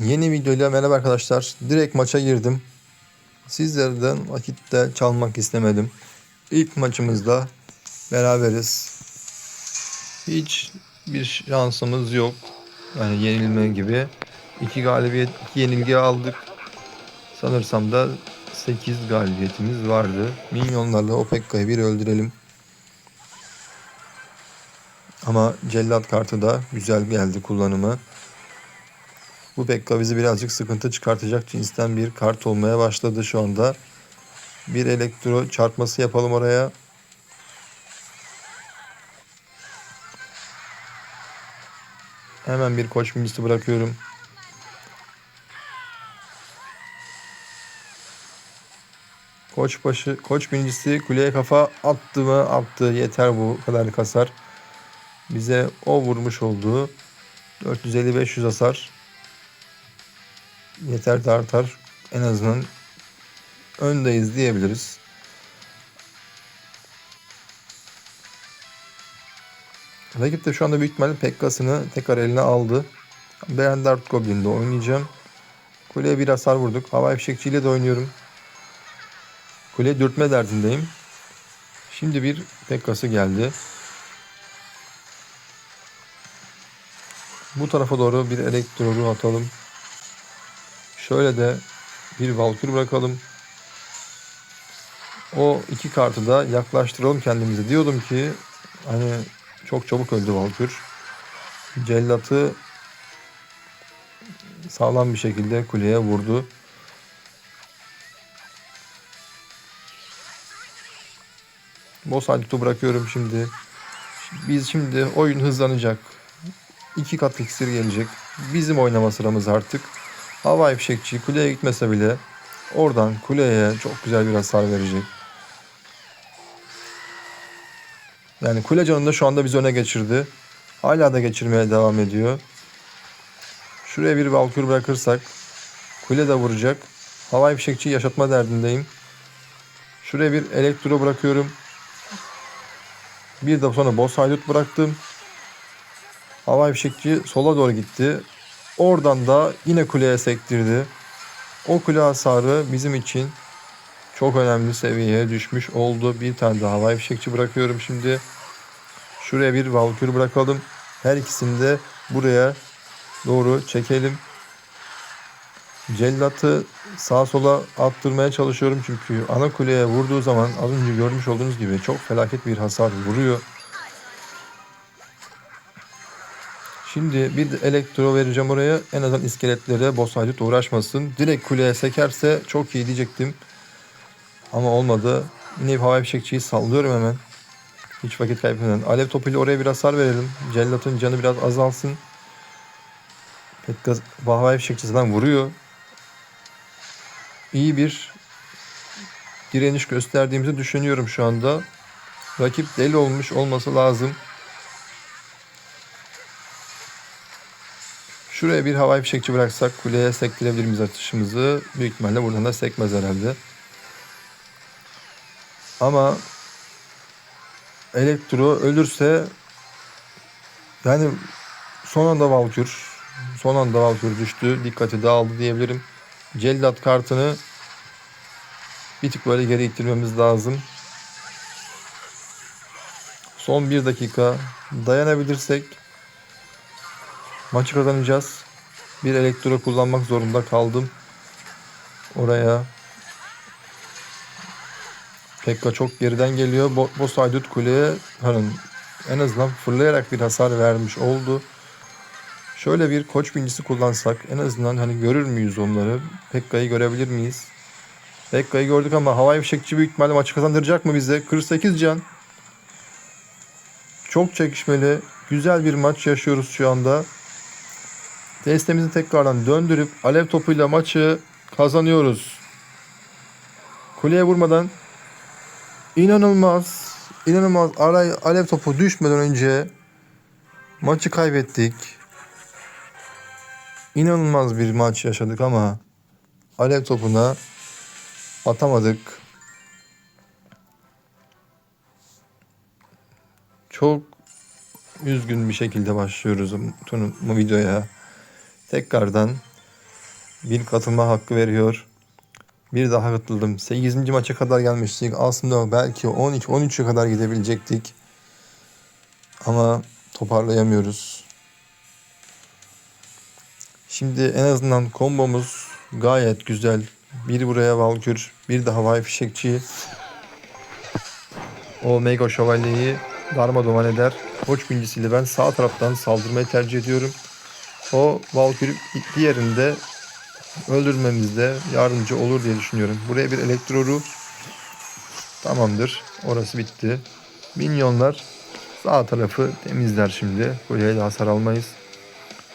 Yeni videoyla merhaba arkadaşlar. Direkt maça girdim. Sizlerden vakitte çalmak istemedim. İlk maçımızda beraberiz. Hiç bir şansımız yok. Yani yenilme gibi. İki galibiyet, iki yenilgi aldık. Sanırsam da 8 galibiyetimiz vardı. Minyonlarla Opekka'yı bir öldürelim. Ama cellat kartı da güzel geldi kullanımı. Bu Pekka bizi birazcık sıkıntı çıkartacak cinsten bir kart olmaya başladı şu anda. Bir elektro çarpması yapalım oraya. Hemen bir koç bilgisi bırakıyorum. Koç başı, koç birincisi kuleye kafa attı mı? Attı. Yeter bu kadar hasar. Bize o vurmuş olduğu 450-500 hasar yeter de artar. En azından öndeyiz diyebiliriz. Rakip de şu anda büyük ihtimalle Pekka'sını tekrar eline aldı. Ben Dart Goblin'de oynayacağım. Kuleye bir hasar vurduk. Hava fişekçiyle de oynuyorum. Kule dürtme derdindeyim. Şimdi bir Pekka'sı geldi. Bu tarafa doğru bir elektroru atalım. Şöyle de bir Valkür bırakalım. O iki kartı da yaklaştıralım kendimize. Diyordum ki hani çok çabuk öldü Valkür. Cellatı sağlam bir şekilde kuleye vurdu. Boss Haydut'u bırakıyorum şimdi. Biz şimdi oyun hızlanacak. İki kat iksir gelecek. Bizim oynama sıramız artık. Hava fişekçi kuleye gitmese bile oradan kuleye çok güzel bir hasar verecek. Yani kule canında şu anda biz öne geçirdi. Hala da geçirmeye devam ediyor. Şuraya bir valkür bırakırsak kule de vuracak. Havai fişekçi yaşatma derdindeyim. Şuraya bir elektro bırakıyorum. Bir de sonra boss haydut bıraktım. Havai fişekçi sola doğru gitti. Oradan da yine kuleye sektirdi. O kule hasarı bizim için çok önemli seviyeye düşmüş oldu. Bir tane daha havai fişekçi bırakıyorum şimdi. Şuraya bir valkür bırakalım. Her ikisini de buraya doğru çekelim. Cellatı sağa sola attırmaya çalışıyorum çünkü ana kuleye vurduğu zaman az önce görmüş olduğunuz gibi çok felaket bir hasar vuruyor. Şimdi bir elektro vereceğim oraya. En azından iskeletlere boss haydut uğraşmasın. Direkt kuleye sekerse çok iyi diyecektim. Ama olmadı. Yine bir havai fişekçiyi sallıyorum hemen. Hiç vakit kaybetmeden. Alev topuyla oraya bir hasar verelim. Cellat'ın canı biraz azalsın. Petka havai fişekçi zaten vuruyor. İyi bir direniş gösterdiğimizi düşünüyorum şu anda. Rakip deli olmuş olması lazım. Şuraya bir havai fişekçi bıraksak kuleye sektirebilir miyiz atışımızı? Büyük ihtimalle buradan da sekmez herhalde. Ama elektro ölürse yani son anda Valkür son anda Valkür düştü. Dikkati dağıldı diyebilirim. Cellat kartını bir tık böyle geri ittirmemiz lazım. Son bir dakika dayanabilirsek Maçı kazanacağız. Bir elektro kullanmak zorunda kaldım. Oraya. Pekka çok geriden geliyor. Bo Boss Haydut kuleye hani en azından fırlayarak bir hasar vermiş oldu. Şöyle bir koç bincisi kullansak en azından hani görür müyüz onları? Pekka'yı görebilir miyiz? Pekka'yı gördük ama havai fişekçi büyük ihtimalle maçı kazandıracak mı bize? 48 can. Çok çekişmeli. Güzel bir maç yaşıyoruz şu anda. Testimizi tekrardan döndürüp alev topuyla maçı kazanıyoruz. Kuleye vurmadan inanılmaz inanılmaz aray, alev topu düşmeden önce maçı kaybettik. İnanılmaz bir maç yaşadık ama alev topuna atamadık. Çok üzgün bir şekilde başlıyoruz bu videoya. Tekrardan Bir katılma hakkı veriyor. Bir daha katıldım. 8. maça kadar gelmiştik. Aslında belki 12-13'e kadar gidebilecektik. Ama toparlayamıyoruz. Şimdi en azından kombomuz gayet güzel. Bir buraya Valkür, bir de havai fişekçi. O Mega Şövalyeyi darmadağın eder. Koç bincisiyle ben sağ taraftan saldırmayı tercih ediyorum. O Valkür diğerinde öldürmemizde yardımcı olur diye düşünüyorum. Buraya bir elektroru tamamdır. Orası bitti. Minyonlar sağ tarafı temizler şimdi. Kuleye de hasar almayız.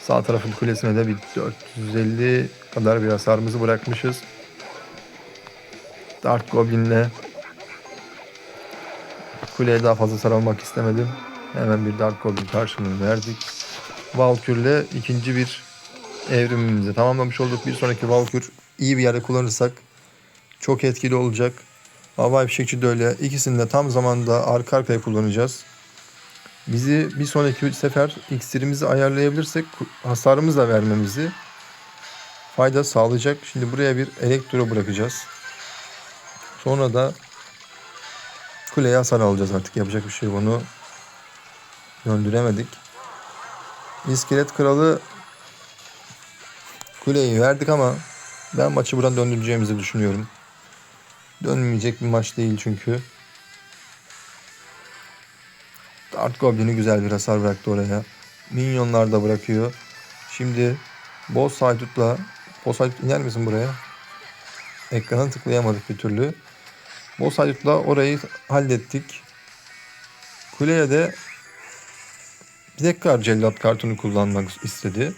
Sağ tarafın kulesine de bir 450 kadar bir hasarımızı bırakmışız. Dark Goblin'le kuleye daha fazla hasar almak istemedim. Hemen bir Dark Goblin karşılığını verdik. Valkür'le ikinci bir evrimimizi tamamlamış olduk. Bir sonraki Valkür iyi bir yerde kullanırsak çok etkili olacak. Havai fişekçi de öyle. İkisini de tam zamanda arka arkaya kullanacağız. Bizi bir sonraki sefer iksirimizi ayarlayabilirsek hasarımız da vermemizi fayda sağlayacak. Şimdi buraya bir elektro bırakacağız. Sonra da kuleye hasar alacağız artık. Yapacak bir şey. Onu döndüremedik. İskelet kralı kuleyi verdik ama ben maçı buradan döndüreceğimizi düşünüyorum. Dönmeyecek bir maç değil çünkü. Dart Goblin'i güzel bir hasar bıraktı oraya. Minyonlar da bırakıyor. Şimdi Boss Haydut'la Boss Haydut iner misin buraya? Ekrana tıklayamadık bir türlü. Boss Haydut'la orayı hallettik. Kuleye de tekrar cellat kartını kullanmak istedi.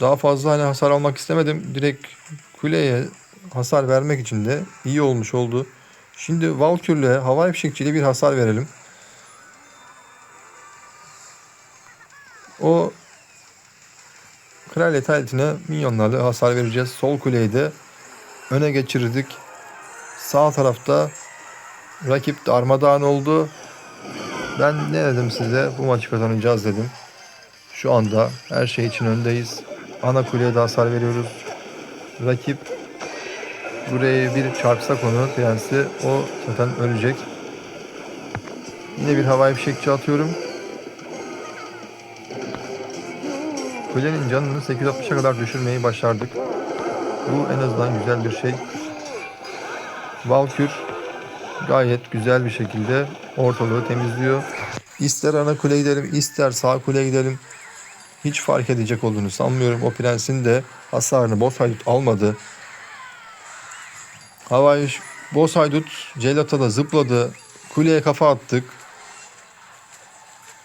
Daha fazla hani hasar almak istemedim. Direkt kuleye hasar vermek için de iyi olmuş oldu. Şimdi Valkür'le havai fişekçiyle bir hasar verelim. O Kraliyet aletine minyonlarla hasar vereceğiz. Sol kuleyi de öne geçirdik. Sağ tarafta rakip darmadağın oldu. Ben ne dedim size? Bu maçı kazanacağız dedim. Şu anda her şey için öndeyiz. Ana kuleye de hasar veriyoruz. Rakip buraya bir çarpsak onu prensi o zaten ölecek. Yine bir havai fişekçi atıyorum. Kulenin canını 860'a kadar düşürmeyi başardık. Bu en azından güzel bir şey. Valkür gayet güzel bir şekilde ortalığı temizliyor. İster ana kule gidelim, ister sağ kule gidelim. Hiç fark edecek olduğunu sanmıyorum. O prensin de hasarını boss haydut almadı. Havai boss haydut Celat'a da zıpladı. Kuleye kafa attık.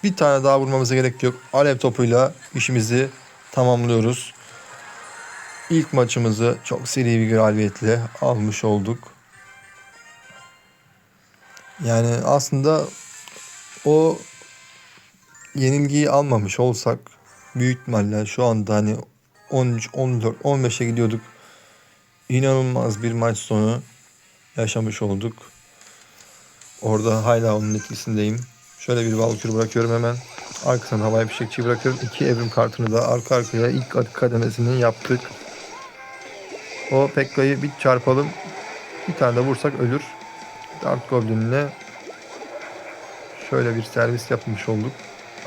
Bir tane daha vurmamıza gerek yok. Alev topuyla işimizi tamamlıyoruz. İlk maçımızı çok seri bir galibiyetle almış olduk. Yani aslında o yenilgiyi almamış olsak büyük ihtimalle şu anda hani 13, 14, 15'e gidiyorduk. İnanılmaz bir maç sonu yaşamış olduk. Orada hala onun etkisindeyim. Şöyle bir Valkür bırakıyorum hemen. Arkasına havai fişekçi bırakıyorum. İki evrim kartını da arka arkaya ilk kademesini yaptık. O Pekka'yı bir çarpalım. Bir tane de vursak ölür. Dart Goblin'le şöyle bir servis yapmış olduk.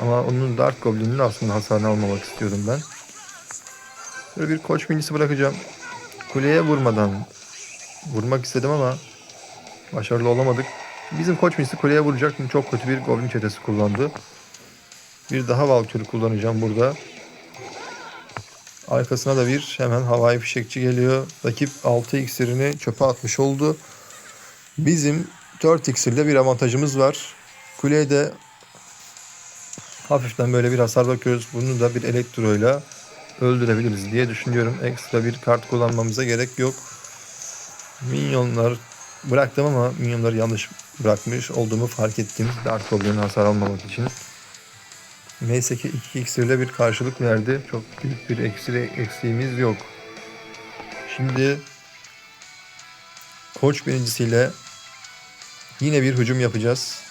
Ama onun Dark Goblin'in aslında hasarını almamak istiyordum ben. Böyle bir koç minisi bırakacağım. Kuleye vurmadan vurmak istedim ama başarılı olamadık. Bizim koç minisi kuleye vuracak. Çok kötü bir Goblin çetesi kullandı. Bir daha Valkyrie kullanacağım burada. Arkasına da bir hemen havai fişekçi geliyor. Rakip 6 iksirini çöpe atmış oldu. Bizim 4 iksirde bir avantajımız var. Kuleye hafiften böyle bir hasar bakıyoruz. Bunu da bir elektroyla öldürebiliriz diye düşünüyorum. Ekstra bir kart kullanmamıza gerek yok. Minyonlar bıraktım ama minyonları yanlış bırakmış olduğumu fark ettim. Dark Goblin'in hasar almamak için. Neyse ki 2 iksirle bir karşılık verdi. Çok büyük bir eksire eksiğimiz yok. Şimdi koç birincisiyle Yine bir hücum yapacağız.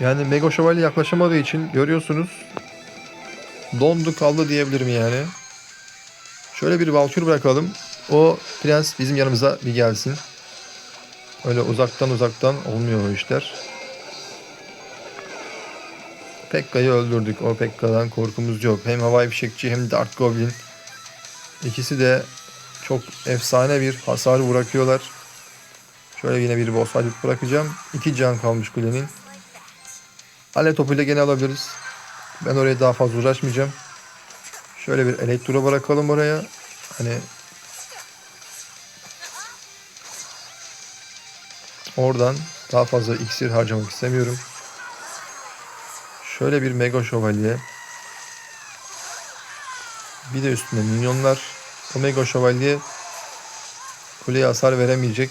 Yani Mega Şövalye yaklaşamadığı için görüyorsunuz dondu kaldı diyebilirim yani. Şöyle bir Valkür bırakalım. O prens bizim yanımıza bir gelsin. Öyle uzaktan uzaktan olmuyor o işler. Pekka'yı öldürdük. O Pekka'dan korkumuz yok. Hem havai fişekçi hem Dark Goblin. İkisi de çok efsane bir hasar bırakıyorlar. Şöyle yine bir boss halip bırakacağım. İki can kalmış kulenin. Alev topuyla gene alabiliriz. Ben oraya daha fazla uğraşmayacağım. Şöyle bir elektro bırakalım oraya. Hani oradan daha fazla iksir harcamak istemiyorum. Şöyle bir mega şövalye. Bir de üstünde minyonlar. O mega şövalye kuleye hasar veremeyecek.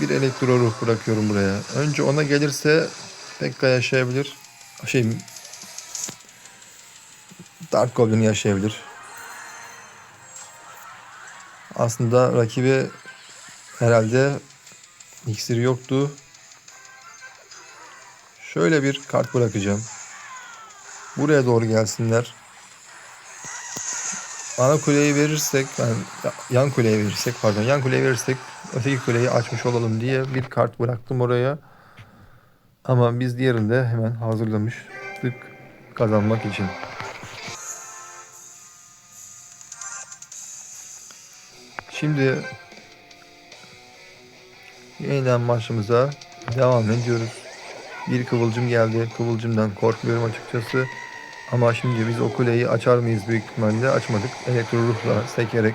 Bir elektro ruh bırakıyorum buraya. Önce ona gelirse Pekka yaşayabilir. Şey Dark Goblin yaşayabilir. Aslında rakibi herhalde iksiri yoktu. Şöyle bir kart bırakacağım. Buraya doğru gelsinler. Ana kuleyi verirsek, yani yan kuleyi verirsek, pardon yan kuleyi verirsek öteki kuleyi açmış olalım diye bir kart bıraktım oraya. Ama biz diğerini de hemen hazırlamıştık kazanmak için. Şimdi yeniden maçımıza devam ediyoruz. Bir kıvılcım geldi. Kıvılcımdan korkmuyorum açıkçası. Ama şimdi biz o kuleyi açar mıyız büyük ihtimalle açmadık. Elektro ruhla sekerek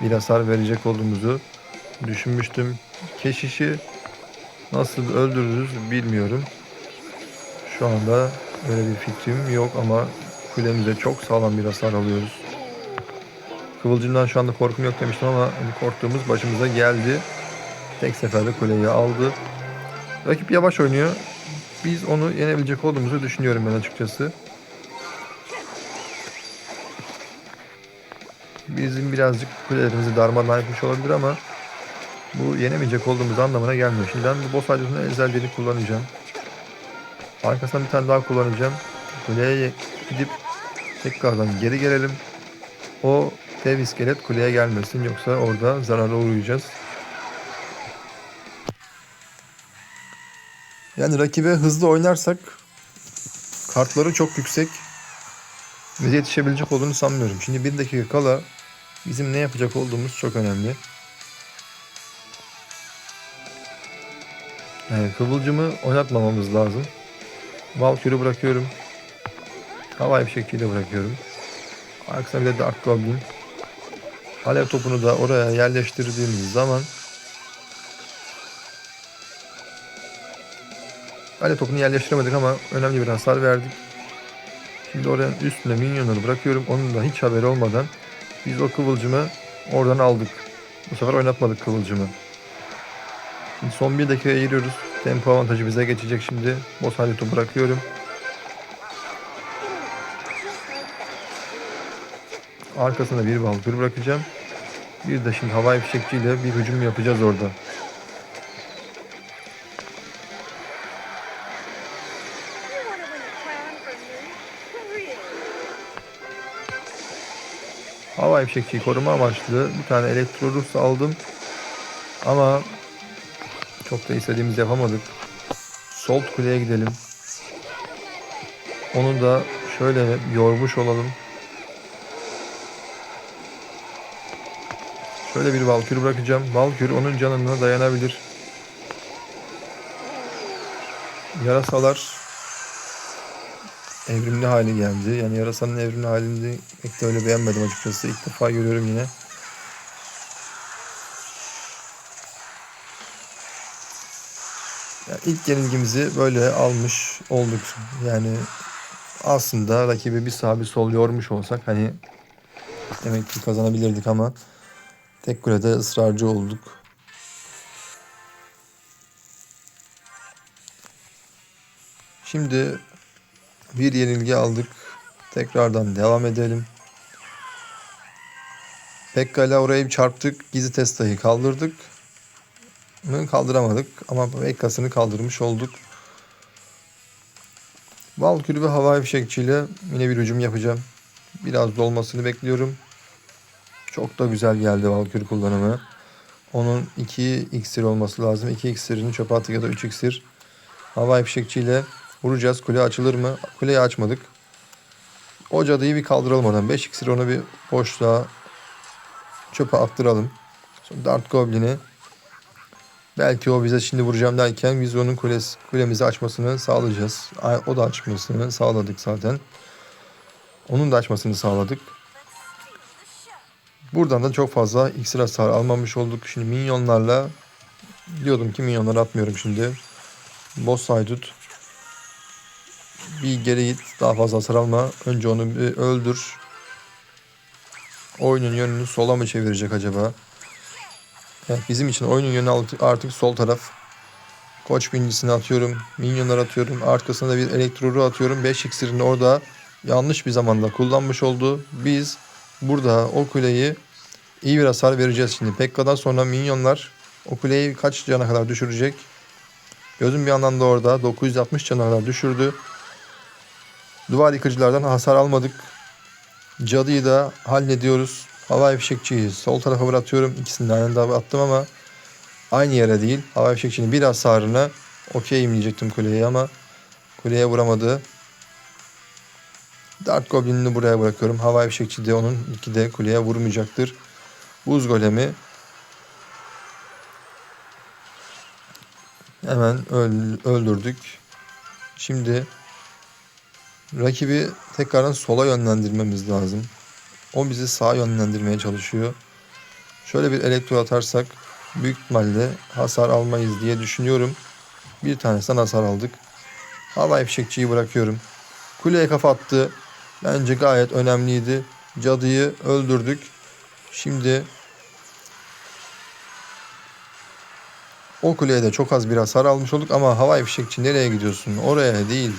bir hasar verecek olduğumuzu düşünmüştüm. Keşişi nasıl öldürürüz bilmiyorum. Şu anda böyle bir fikrim yok ama kulemize çok sağlam bir hasar alıyoruz. Kıvılcımdan şu anda korkum yok demiştim ama korktuğumuz başımıza geldi. Tek seferde kuleyi aldı. Rakip yavaş oynuyor. Biz onu yenebilecek olduğumuzu düşünüyorum ben açıkçası. Bizim birazcık kulelerimizi darmadağın etmiş olabilir ama bu yenemeyecek olduğumuz anlamına gelmiyor. Şimdi ben bu boss harcasını ezelliğini kullanacağım. Arkasından bir tane daha kullanacağım. Kuleye gidip tekrardan geri gelelim. O dev iskelet kuleye gelmesin yoksa orada zarara uğrayacağız. Yani rakibe hızlı oynarsak kartları çok yüksek ve yetişebilecek olduğunu sanmıyorum. Şimdi bir dakika kala bizim ne yapacak olduğumuz çok önemli. Yani kıvılcımı oynatmamamız lazım. Valkyrie'yi bırakıyorum. Havai fişekçiyi bırakıyorum. Arkasına bir de Dark Goblin. Alev topunu da oraya yerleştirdiğimiz zaman Alev topunu yerleştiremedik ama önemli bir hasar verdik. Şimdi oranın üstüne minyonları bırakıyorum. Onun da hiç haberi olmadan biz o kıvılcımı oradan aldık. Bu sefer oynatmadık kıvılcımı. Şimdi son bir dakikaya giriyoruz. Tempo avantajı bize geçecek şimdi. Boss haleti bırakıyorum. Arkasında bir balkır bırakacağım. Bir de şimdi havai fişekçiyle bir hücum yapacağız orada. Havai fişekçiyi koruma amaçlı bir tane elektro Rus aldım. Ama çok da istediğimiz yapamadık. Sol kuleye gidelim. Onu da şöyle yormuş olalım. Şöyle bir Valkür bırakacağım. Valkür onun canına dayanabilir. Yarasalar evrimli hali geldi. Yani yarasanın evrimli halini pek de öyle beğenmedim açıkçası. İlk defa görüyorum yine. Yani ilk yenilgimizi böyle almış olduk. Yani aslında rakibi bir sağ bir sol yormuş olsak hani demek ki kazanabilirdik ama tek kulede ısrarcı olduk. Şimdi bir yenilgi aldık. Tekrardan devam edelim. Pekka ile oraya bir çarptık. Gizli testayı kaldırdık. Mı kaldıramadık ama Pekka'sını kaldırmış olduk. Valkür ve havai fişekçiyle yine bir hücum yapacağım. Biraz dolmasını bekliyorum. Çok da güzel geldi Valkür kullanımı. Onun 2 iksir olması lazım. 2 iksirini çöpe attık ya da 3 iksir. Havai fişekçiyle vuracağız. Kule açılır mı? Kuleyi açmadık. O cadıyı bir kaldıralım oradan. 5 iksir onu bir boşluğa çöpe attıralım. Sonra Dart Goblin'i belki o bize şimdi vuracağım derken biz onun kulesi, kulemizi açmasını sağlayacağız. Ay- O da açmasını sağladık zaten. Onun da açmasını sağladık. Buradan da çok fazla iksir hasar almamış olduk. Şimdi minyonlarla diyordum ki minyonları atmıyorum şimdi. Boss haydut. Bir geri git daha fazla hasar alma. Önce onu bir öldür. Oyunun yönünü sola mı çevirecek acaba? Evet, bizim için oyunun yönü artık sol taraf. Koç bincisini atıyorum. Minyonlar atıyorum. Arkasına da bir elektroru atıyorum. 5 iksirini orada yanlış bir zamanda kullanmış oldu. Biz burada o kuleyi iyi bir hasar vereceğiz şimdi. Pekka'dan sonra minyonlar o kuleyi kaç cana kadar düşürecek? Gözüm bir yandan da orada 960 cana kadar düşürdü. Duvar yıkıcılardan hasar almadık. Cadıyı da hallediyoruz. Havai fişekçiyi sol tarafa bırakıyorum. İkisini de aynı attım ama aynı yere değil. Havai fişekçinin bir hasarını okeyim diyecektim kuleye ama kuleye vuramadı. Dart Goblin'ini buraya bırakıyorum. Havai fişekçi de onun iki de kuleye vurmayacaktır. Buz golemi hemen öl- öldürdük. Şimdi rakibi tekrardan sola yönlendirmemiz lazım. O bizi sağa yönlendirmeye çalışıyor. Şöyle bir elektro atarsak büyük ihtimalle hasar almayız diye düşünüyorum. Bir tanesinden hasar aldık. Havai fişekçiyi bırakıyorum. Kuleye kafa attı. Bence gayet önemliydi. Cadıyı öldürdük. Şimdi o kuleye de çok az bir hasar almış olduk ama havai fişekçi nereye gidiyorsun? Oraya değil.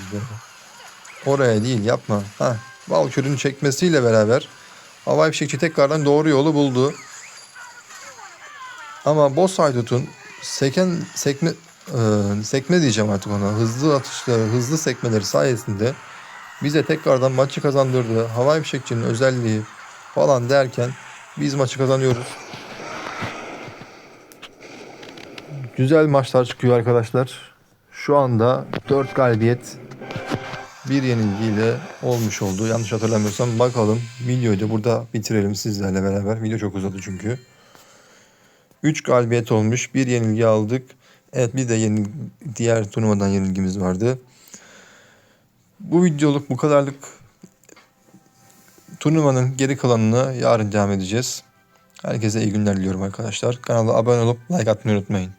Oraya değil yapma. Ha, Valkür'ün çekmesiyle beraber havai fişekçi tekrardan doğru yolu buldu. Ama Boss Haydut'un seken sekme e, sekme diyeceğim artık ona. Hızlı atışları, hızlı sekmeleri sayesinde bize tekrardan maçı kazandırdı. Havai fişekçinin özelliği falan derken biz maçı kazanıyoruz. Güzel maçlar çıkıyor arkadaşlar. Şu anda 4 galibiyet bir yenilgiyle olmuş oldu. Yanlış hatırlamıyorsam bakalım. Videoyu da burada bitirelim sizlerle beraber. Video çok uzadı çünkü. 3 galibiyet olmuş. Bir yenilgi aldık. Evet bir de yeni, diğer turnuvadan yenilgimiz vardı. Bu videoluk bu kadarlık. Turnuvanın geri kalanını yarın devam edeceğiz. Herkese iyi günler diliyorum arkadaşlar. Kanala abone olup like atmayı unutmayın.